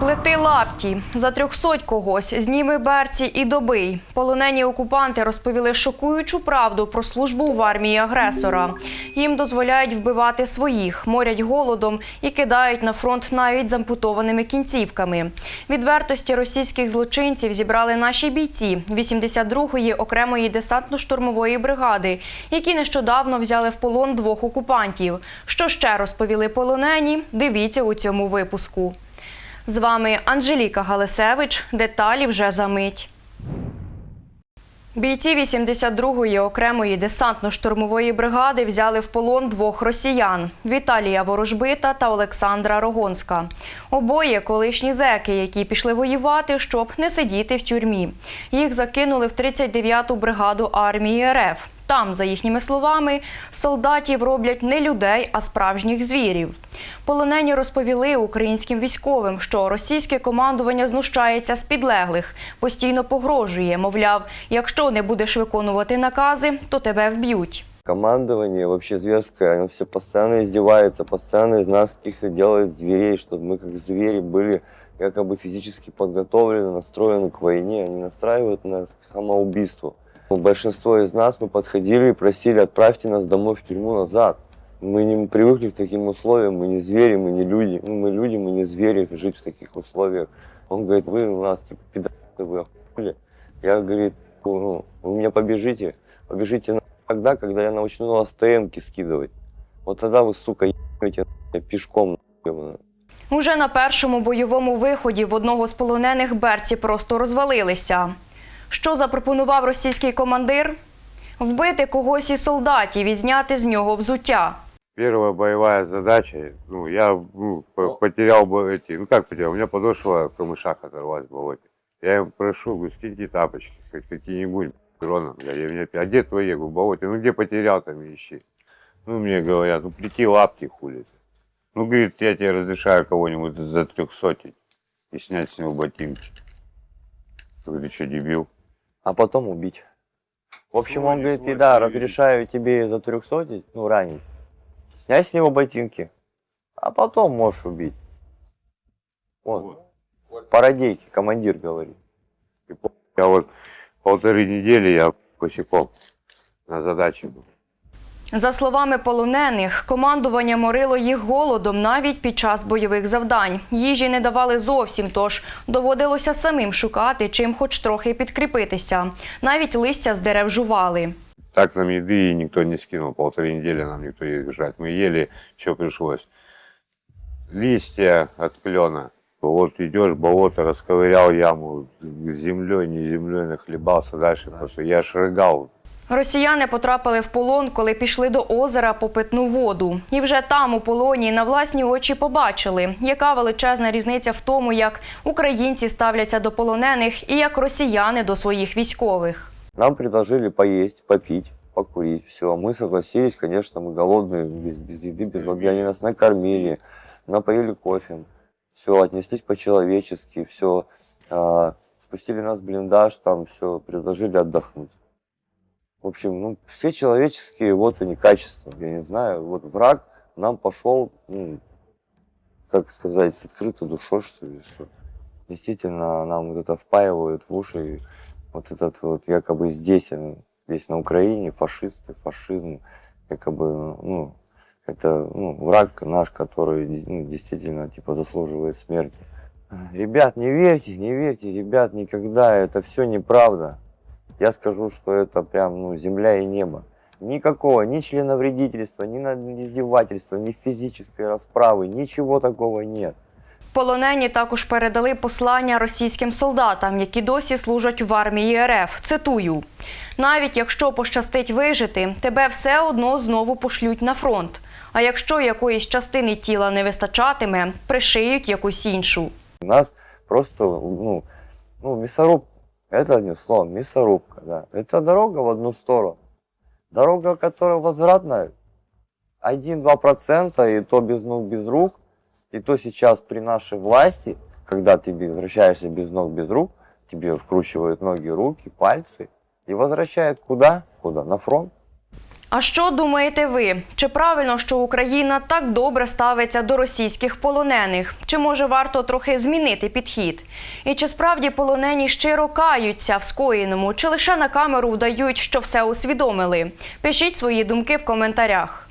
Плети лапті за трьохсоть когось, зніми берці і добий. Полонені окупанти розповіли шокуючу правду про службу в армії агресора. Їм дозволяють вбивати своїх, морять голодом і кидають на фронт навіть з ампутованими кінцівками. Відвертості російських злочинців зібрали наші бійці 82-ї окремої десантно-штурмової бригади, які нещодавно взяли в полон двох окупантів. Що ще розповіли полонені? Дивіться у цьому випуску. З вами Анжеліка Галисевич. Деталі вже за мить. Бійці 82-ї окремої десантно-штурмової бригади взяли в полон двох росіян Віталія Ворожбита та Олександра Рогонська. Обоє колишні зеки, які пішли воювати, щоб не сидіти в тюрмі. Їх закинули в 39-ту бригаду армії РФ. Там, за їхніми словами, солдатів роблять не людей, а справжніх звірів. Полонені розповіли українським військовим, що російське командування знущається з підлеглих, постійно погрожує. Мовляв, якщо не будеш виконувати накази, то тебе вб'ють. Командование вообще зверское, оно все постоянно издевается, постоянно из нас каких-то делает зверей, чтобы мы как звери были якобы физически подготовлены, настроены к войне. Они настраивают нас к самоубийству. Ну, Большинство из нас мы подходили и просили, отправьте нас домой в тюрьму назад. Мы не привыкли к таким условиям, мы не звери, мы не люди. Ну, мы люди, мы не звери, жить в таких условиях. Он говорит, вы у нас типа пидоры, вы охуели. Я, говорит, ну, вы меня побежите, побежите на тогда, когда я научну вас ТМки скидывать. Вот тогда вы, сука, ебнете пешком. ебаную. Уже на першому бойовому виході в одного з полонених берці просто розвалилися. Що запропонував російський командир? Вбити когось із солдатів і зняти з нього взуття. Первая боевая задача, ну, я ну, по- потерял бы эти, ну как потерял, у меня подошва в камышах оторвалась в болоте. Я им прошу, говорю, скиньте тапочки, хоть какие-нибудь, дрона, бля, я меня, а где твои, говорю, в болоте, ну где потерял, там ищи. Ну, мне говорят, ну, плети лапки, хули ты. Ну, говорит, я тебе разрешаю кого-нибудь за трехсотить и снять с него ботинки. Говорю, ты что, дебил? А потом убить. В общем, он говорит, и да, разрешаю тебе за трехсотить, ну, ранить. Снять с него ботинки, а потом можешь убить. Вот. Парадейки, командир говорит. Я вот полторы недели я босиком на задаче был. За словами полонених, командування морило їх голодом навіть під час бойових завдань. Їжі не давали зовсім, тож доводилося самим шукати, чим хоч трохи підкріпитися. Навіть листя з дерев жували. Так нам еды и никто не скинул. Полторы недели нам никто не жрать. Мы ели, что пришлось. Листья от клена. Вот идешь, болото, расковырял яму, землей, не землей нахлебался дальше. Просто я аж рыгал. Росіяни потрапили в полон, коли пішли до озера по питну воду. І вже там, у полоні, на власні очі побачили, яка величезна різниця в тому, як українці ставляться до полонених і як росіяни до своїх військових. Нам предложили поесть, попить, покурить. Все, мы согласились, конечно, мы голодные, без, без еды, без воды. Они нас накормили, напоили кофе. Все, отнеслись по-человечески, все. спустили нас в блиндаж, там все, предложили отдохнуть. В общем, ну, все человеческие вот они качества. Я не знаю, вот враг нам пошел, ну, как сказать, с открытой душой, что ли, что действительно нам вот это впаивают в уши вот этот вот якобы здесь, э, здесь на Украине, фашисты, фашизм, якобы, ну, это ну, враг наш, который ну, действительно типа заслуживает смерти. Ребят, не верьте, не верьте, ребят, никогда, это все неправда. Я скажу, что это прям ну, земля и небо. Никакого, ни членовредительства, ни издевательства, ни физической расправы, ничего такого нет. Полонені також передали послання російським солдатам, які досі служать в армії РФ. Цитую: навіть якщо пощастить вижити, тебе все одно знову пошлють на фронт. А якщо якоїсь частини тіла не вистачатиме, пришиють якусь іншу. У нас просто, ну, ну, мясоруб, это одним словом, мясорубка, да. Это дорога в одну сторону. Дорога, которая возвратная, 1-2%, и то без ног, без рук, и то сейчас при нашей власти, когда ты возвращаешься без ног, без рук, тебе вкручивают ноги, руки, пальцы, и возвращают куда? Куда? На фронт. А що думаєте ви? Чи правильно, що Україна так добре ставиться до російських полонених? Чи може варто трохи змінити підхід? І чи справді полонені щиро каються в скоєному, чи лише на камеру вдають, що все усвідомили? Пишіть свої думки в коментарях.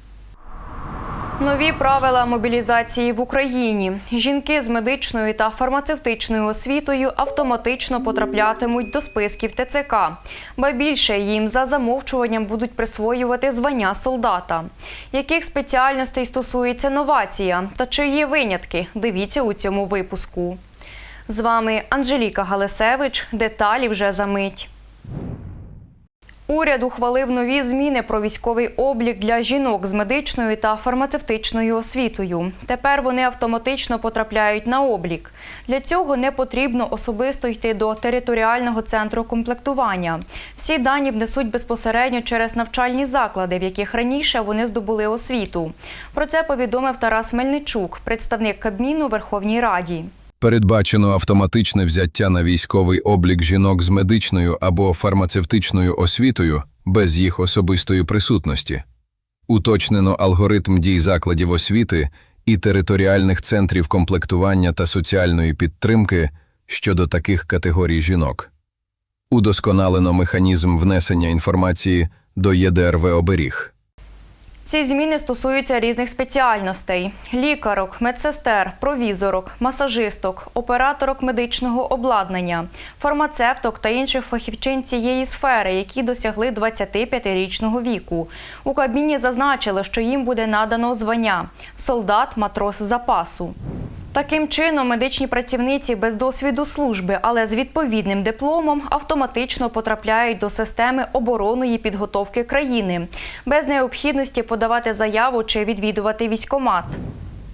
Нові правила мобілізації в Україні. Жінки з медичною та фармацевтичною освітою автоматично потраплятимуть до списків ТЦК. Ба більше їм за замовчуванням будуть присвоювати звання солдата. Яких спеціальностей стосується новація та чи є винятки? Дивіться у цьому випуску. З вами Анжеліка Галисевич. Деталі вже за мить. Уряд ухвалив нові зміни про військовий облік для жінок з медичною та фармацевтичною освітою. Тепер вони автоматично потрапляють на облік. Для цього не потрібно особисто йти до територіального центру комплектування. Всі дані внесуть безпосередньо через навчальні заклади, в яких раніше вони здобули освіту. Про це повідомив Тарас Мельничук, представник Кабміну Верховній Раді. Передбачено автоматичне взяття на військовий облік жінок з медичною або фармацевтичною освітою без їх особистої присутності. Уточнено алгоритм дій закладів освіти і територіальних центрів комплектування та соціальної підтримки щодо таких категорій жінок. Удосконалено механізм внесення інформації до ЄДРВ оберіг. Ці зміни стосуються різних спеціальностей: лікарок, медсестер, провізорок, масажисток, операторок медичного обладнання, фармацевток та інших фахівчин цієї сфери, які досягли 25-річного віку. У кабіні зазначили, що їм буде надано звання солдат, матрос запасу. Таким чином, медичні працівниці без досвіду служби, але з відповідним дипломом автоматично потрапляють до системи оборонної підготовки країни без необхідності подавати заяву чи відвідувати військомат.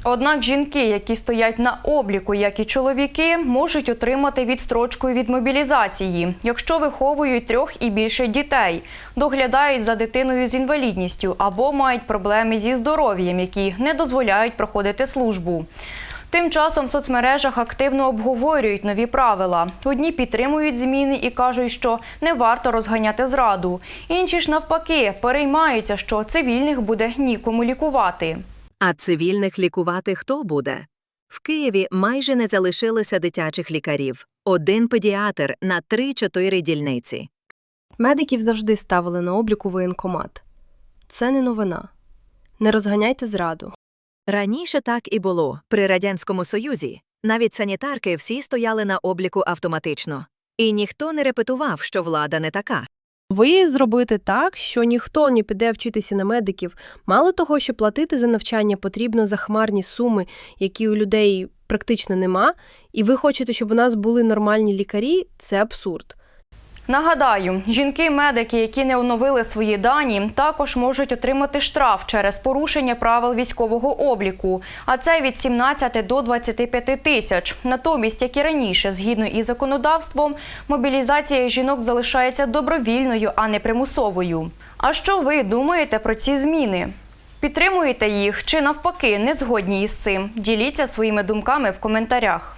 Однак жінки, які стоять на обліку, як і чоловіки, можуть отримати відстрочку від мобілізації, якщо виховують трьох і більше дітей, доглядають за дитиною з інвалідністю або мають проблеми зі здоров'ям, які не дозволяють проходити службу. Тим часом в соцмережах активно обговорюють нові правила. Одні підтримують зміни і кажуть, що не варто розганяти зраду. Інші ж навпаки переймаються, що цивільних буде нікому лікувати. А цивільних лікувати хто буде? В Києві майже не залишилося дитячих лікарів. Один педіатр на 3-4 дільниці. Медиків завжди ставили на облік у воєнкомат. Це не новина. Не розганяйте зраду. Раніше так і було. При Радянському Союзі навіть санітарки всі стояли на обліку автоматично. І ніхто не репетував, що влада не така. Ви зробите так, що ніхто не піде вчитися на медиків. Мало того, що платити за навчання потрібно за хмарні суми, які у людей практично нема, і ви хочете, щоб у нас були нормальні лікарі, це абсурд. Нагадаю, жінки-медики, які не оновили свої дані, також можуть отримати штраф через порушення правил військового обліку, а це від 17 до 25 тисяч. Натомість, як і раніше, згідно із законодавством, мобілізація жінок залишається добровільною, а не примусовою. А що ви думаєте про ці зміни? Підтримуєте їх чи навпаки не згодні із цим? Діліться своїми думками в коментарях.